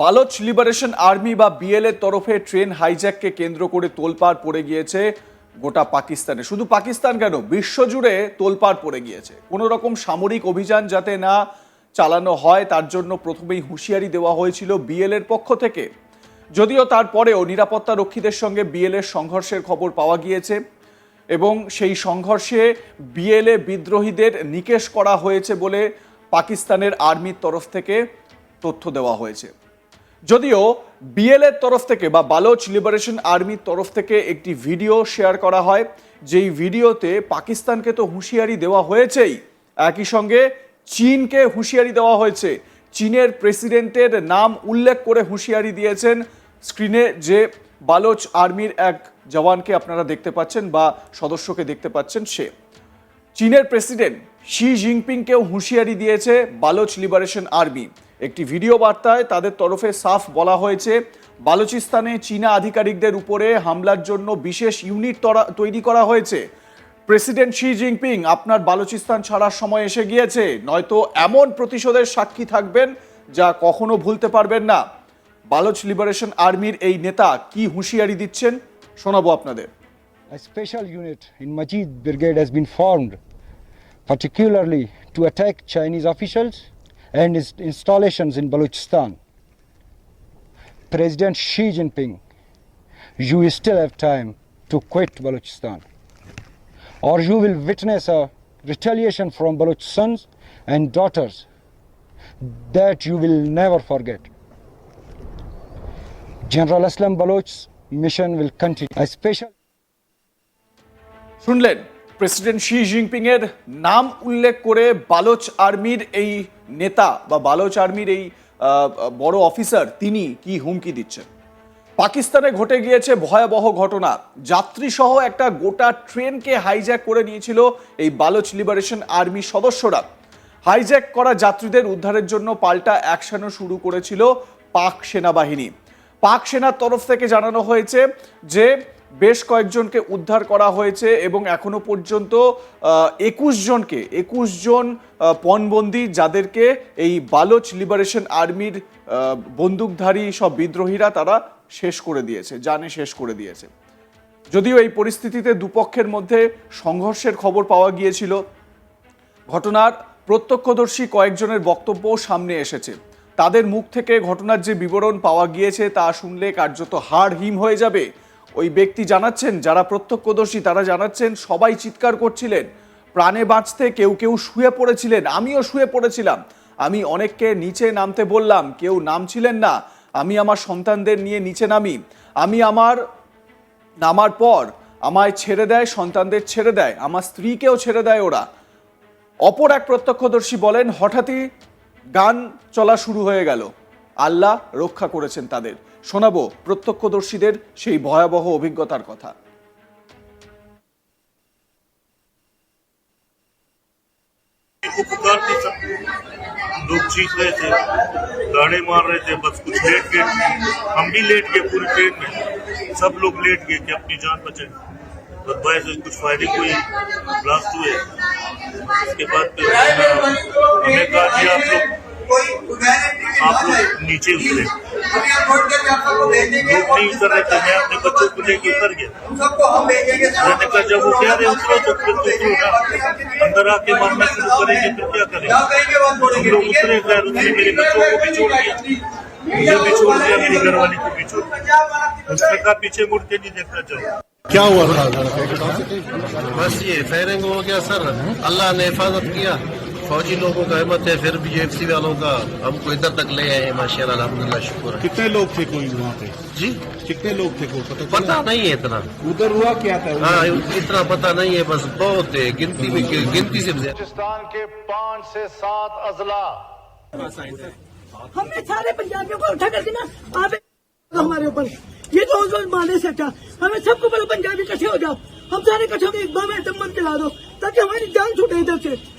Baloch liberation army বা বিএলএর তরফে train হাইজ্যাককে কেন্দ্র করে তোলপাড় পড়ে গিয়েছে গোটা পাকিস্তানে। শুধু পাকিস্তান কেন, বিশ্বজুড়ে তোলপাড় পড়ে গিয়েছে। কোনো রকম সামরিক অভিযান যাতে না চালানো হয়, তার জন্য প্রথমেই হুঁশিয়ারি দেওয়া হয়েছিল বিএলএর পক্ষ থেকে। যদিও তারপরেও নিরাপত্তা রক্ষীদের সঙ্গে বিএলএর সংঘর্ষের খবর পাওয়া গিয়েছে এবং সেই সংঘর্ষে বিএলএ বিদ্রোহীদের নিকেশ করা হয়েছে বলে পাকিস্তানের আর্মির তরফ থেকে তথ্য দেওয়া হয়েছে। যদিও বিএলএর তরফ থেকে বা বালোচ লিবারেশন আর্মির তরফ থেকে একটি ভিডিও শেয়ার করা হয়, যেই ভিডিওতে পাকিস্তানকে তো হুঁশিয়ারি দেওয়া হয়েছেই। একই সঙ্গে চীনকে হুঁশিয়ারি দেওয়া হয়েছে। চীনের প্রেসিডেন্টের নাম উল্লেখ করে হুঁশিয়ারি দিয়েছেন স্ক্রিনে যে বালোচ আর্মির এক জওয়ানকে আপনারা দেখতে পাচ্ছেন বা সদস্যকে দেখতে পাচ্ছেন সে। চীনের প্রেসিডেন্ট শি জিনপিংকেও হুঁশিয়ারি দিয়েছে বালোচ লিবারেশন আর্মি। একটি ভিডিও বার্তায় তাদের তরফে সাফ বলা হয়েছে বালুচিস্তানে চীনা আধিকারিকদের উপরে হামলার জন্য বিশেষ ইউনিট তরা- করা হয়েছে। প্রেসিডেন্ট শি জিনপিং আপনার বালুচিস্তান ছাড়ার সময় এসে গিয়েছে নয়তো এমন প্রতিশোধের সাক্ষী থাকবেন যা কখনো ভুলতে পারবেন না। বালোচ লিবারেশন আর্মির এই নেতা কি হুঁশিয়ারি দিচ্ছেন শোনাবো আপনাদের। Special unit in Majid Brigade has been formed, particularly to attack Chinese officials and its installations in Balochistan. President Xi Jinping, you still have time to quit Balochistan, or you will witness a retaliation from Baloch sons and daughters that you will never forget. General Aslam Baloch's mission will continue. A special শুনলেন president Xi Jinping এর নাম উল্লেখ করে বালোচ আর্মির এই নেতা বা বালোচ আর্মির এই বড় অফিসার তিনি কি হুমকি দিচ্ছেন? পাকিস্তানে ঘটে গিয়েছে ভয়াবহ ঘটনা। যাত্রী সহ একটা গোটা ট্রেনকে হাইজ্যাক করে নিয়েছিল এই বালোচ লিবারেশন আর্মি সদস্যরা। হাইজ্যাক করা যাত্রীদের উদ্ধারের জন্য পাল্টা অ্যাকশনও শুরু করেছিল পাক সেনাবাহিনী। পাক সেনার তরফ থেকে জানানো হয়েছে যে বেশ কয়েকজনকে উদ্ধার করা হয়েছে এবং এখনও পর্যন্ত একুশ জনকে, একুশ জন পণবন্দি যাদেরকে এই বালোচ লিবারেশন আর্মির বন্দুকধারী সব বিদ্রোহীরা তারা শেষ করে দিয়েছে জানে শেষ করে দিয়েছে। যদিও এই পরিস্থিতিতে দুপক্ষের মধ্যে সংঘর্ষের খবর পাওয়া গিয়েছিল। ঘটনার প্রত্যক্ষদর্শী কয়েকজনের বক্তব্য সামনে এসেছে। তাদের মুখ থেকে ঘটনার যে বিবরণ পাওয়া গিয়েছে তা শুনলে কার্যত হাড় হিম হয়ে যাবে। ওই ব্যক্তি জানাচ্ছেন, যারা প্রত্যক্ষদর্শী, তারা জানাচ্ছেন, সবাই চিৎকার করছিলেন। প্রাণে বাঁচতে কেউ কেউ শুয়ে পড়েছিলেন। আমিও শুয়ে পড়েছিলাম। আমি অনেককে নিচে নামতে বললাম, কেউ নামছিলেন না। আমি আমার সন্তানদের নিয়ে নিচে নামি। আমি আমার নামার পর আমায় ছেড়ে দেয়, সন্তানদের ছেড়ে দেয়। আমার স্ত্রীকেও ছেড়ে দেয় ওরা। অপর এক প্রত্যক্ষদর্শী বলেন, হঠাৎই গান চলা শুরু হয়ে গেল। আল্লাহ রক্ষা করেছেন তাদের শোনাবো প্রত্যক্ষদর্শীদের সেই ভয়াবহ অভিজ্ঞতার কথা को पुकार नहीं सकते लोग चीख रहे थे गाड़े मार रहे थे बस कुछ लेट गए हम भी लेट गए पूरी ट्रेन में सब लोग लेट गए कि अपनी जान बचे बस भाई से कुछ फायरिंग हुई ब्लास्ट हुए उसके बाद फिर हमें कहा कि आप लोग آپ لوگ نیچے اترے۔ لوگ نہیں اتر رہے تھے میں اپنے بچوں کو لے کے اتر گیا میں نے کہا جب وہ کہہ رہے اترو تو پھر اترو نا۔ اندر آ کے مارنا شروع کریں گے پھر کیا کریں گے؟ ہم لوگ اترے خیر اترے میرے بچوں کو بھی چھوڑ دیا۔ مجھے بھی چھوڑ دیا میری گھر والی کو بھی چھوڑ دیا۔ اس نے کہا پیچھے مڑ کے نہیں دیکھنا چاہیے کیا ہوا تھا؟ بس یہ فیرنگ ہو گیا سر۔ اللہ نے حفاظت کیا۔ فوجی لوگوں کا احمد ہے پھر بی ایف سی والوں کا۔ ہم کو ادھر تک لے آئے ماشاء اللہ الحمد للہ شکر ہے۔ کتنے لوگ تھے کوئی وہاں پہ؟ جی؟ کتنے لوگ تھے کوئی پتہ نہیں ہے اتنا۔ ادھر ہوا کیا تھا؟ ہاں اتنا پتہ نہیں ہے بس بہت ہے گنتی میں گنتی سے پاکستان کے پانچ سے سات اضلاع۔ ہم نے سارے پنجابیوں کو اٹھا کر دینا۔ آپ ہمارے اوپر۔ یہ تو اس وقت مانے سے اچھا، ہمیں سب کو بولو پنجابی کٹھے ہو جاؤ۔ ہم سارے کٹھے ہو کے ایک بار بند دلا دو تاکہ ہماری جان چھوٹے ادھر سے۔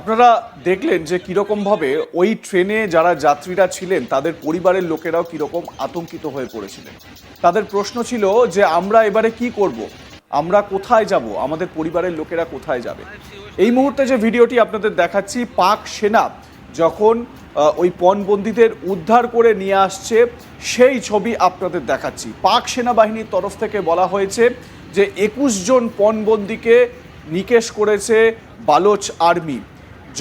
আপনারা দেখলেন যে কীরকমভাবে ওই ট্রেনে যারা যাত্রীরা ছিলেন, তাদের পরিবারের লোকেরাও কীরকম আতঙ্কিত হয়ে পড়েছিলেন। তাদের প্রশ্ন ছিল যে, আমরা এবারে কি করব? আমরা কোথায় যাব? আমাদের পরিবারের লোকেরা কোথায় যাবে? এই মুহূর্তে যে ভিডিওটি আপনাদের দেখাচ্ছি, পাক সেনা যখন ওই পণবন্দীদের উদ্ধার করে নিয়ে আসছে, সেই ছবি আপনাদের দেখাচ্ছি। পাক সেনাবাহিনীর তরফ থেকে বলা হয়েছে যে, একুশ জন পণবন্দীকে নিকেশ করেছে বালোচ আর্মি।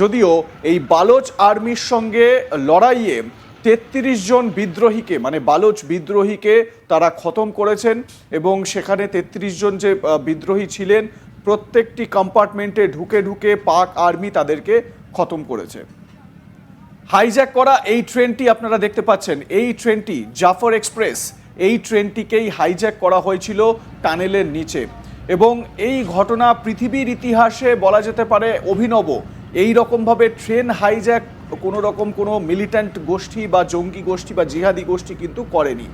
যদিও এই বালোচ আর্মির সঙ্গে লড়াইয়ে তেত্রিশ জন বিদ্রোহীকে মানে বালোচ বিদ্রোহীকে তারা খতম করেছেন এবং সেখানে তেত্রিশ জন যে বিদ্রোহী ছিলেন, প্রত্যেকটি কম্পার্টমেন্টে ঢুকে ঢুকে পাক আর্মি তাদেরকে খতম করেছে। হাইজ্যাক করা এই ট্রেনটি আপনারা দেখতে পাচ্ছেন। এই ট্রেনটি জাফর এক্সপ্রেস, এই ট্রেনটিকেই হাইজ্যাক করা হয়েছিল টানেলের নিচে। এবং এই ঘটনা পৃথিবীর ইতিহাসে বলা যেতে পারে অভিনব। এই রকমভাবে ট্রেন হাইজ্যাক কোনো রকম কোনো মিলিট্যান্ট গোষ্ঠী বা জঙ্গি গোষ্ঠী বা জিহাদি গোষ্ঠী কিন্তু করেনি।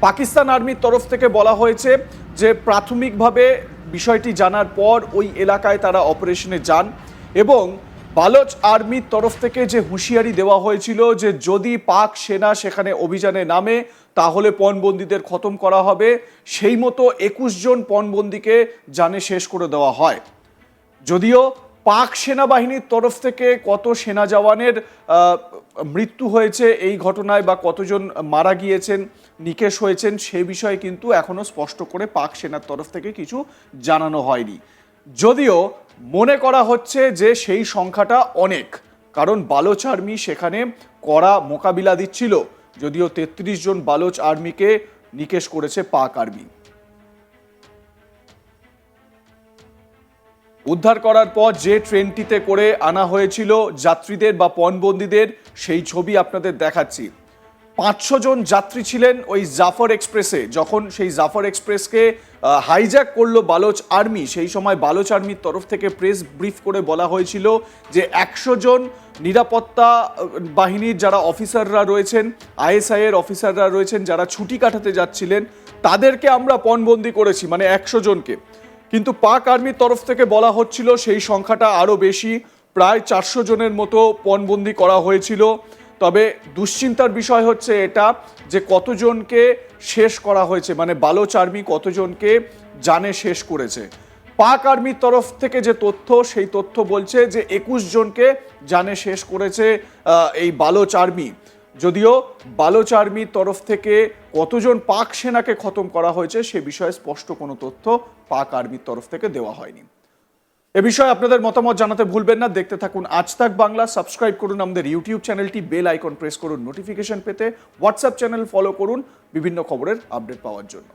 পাকিস্তান আর্মির তরফ থেকে বলা হয়েছে যে প্রাথমিকভাবে বিষয়টি জানার পর ওই এলাকায় তারা অপারেশনে যান এবং বালোচ আর্মির তরফ থেকে যে হুঁশিয়ারি দেওয়া হয়েছিল যে যদি পাক সেনা সেখানে অভিযানে নামে, তাহলে পণবন্দীদের খতম করা হবে। সেই মতো একুশ জন পণবন্দীকে জানে শেষ করে দেওয়া হয়। যদিও পাক সেনাবাহিনীর তরফ থেকে কত সেনা জওয়ানের মৃত্যু হয়েছে এই ঘটনায় বা কতজন মারা গিয়েছেন, নিকেশ হয়েছেন, সে বিষয়ে কিন্তু এখনও স্পষ্ট করে পাক সেনার তরফ থেকে কিছু জানানো হয়নি। যদিও মনে করা হচ্ছে যে সেই সংখ্যাটা অনেক, কারণ বালোচ আর্মি সেখানে কড়া মোকাবিলা দিচ্ছিল, যদিও তেত্রিশ জন বালোচ আর্মিকে নিকেশ করেছে পাক আর্মি। উদ্ধার করার পর যে ট্রেনটিতে করে আনা হয়েছিল যাত্রীদের বা পণবন্দীদের, সেই ছবি আপনাদের দেখাচ্ছি। পাঁচশো জন যাত্রী ছিলেন ওই জাফর এক্সপ্রেসে, যখন সেই জাফর এক্সপ্রেসকে হাইজ্যাক করল বালোচ আর্মি। সেই সময় বালোচ আর্মির তরফ থেকে প্রেস ব্রিফ করে বলা হয়েছিল যে একশো জন নিরাপত্তা বাহিনীর যারা অফিসাররা রয়েছেন আইএসআই এর অফিসাররা রয়েছেন, যারা ছুটি কাটাতে যাচ্ছিলেন, তাদেরকে আমরা পণবন্দি করেছি মানে একশো জনকে। কিন্তু পাক আর্মির তরফ থেকে বলা হচ্ছিল সেই সংখ্যাটা আরও বেশি, প্রায় চারশো জনের মতো পণবন্দি করা হয়েছিল। তবে দুশ্চিন্তার বিষয় হচ্ছে এটা যে কতজনকে শেষ করা হয়েছে মানে বালোচ আর্মি কতজনকে জানে শেষ করেছে। পাক আর্মির তরফ থেকে যে তথ্য, সেই তথ্য বলছে যে একুশ জনকে জানে শেষ করেছে এই বালোচ আর্মি। যদিও বালোচ আর্মির তরফ থেকে কতজন পাক সেনাকে খতম করা হয়েছে সে বিষয়ে স্পষ্ট কোনো তথ্য পাক আর্মির তরফ থেকে দেওয়া হয়নি। এ বিষয়ে আপনাদের মতামত জানাতে ভুলবেন না। দেখতে থাকুন আজ তাক বাংলা। সাবস্ক্রাইব করুন আমাদের ইউটিউব চ্যানেলটি। বেল আইকন প্রেস করুন নোটিফিকেশন পেতে। হোয়াটসঅ্যাপ চ্যানেল ফলো করুন। বিভিন্ন খবরের আপডেট পাওয়ার জন্য।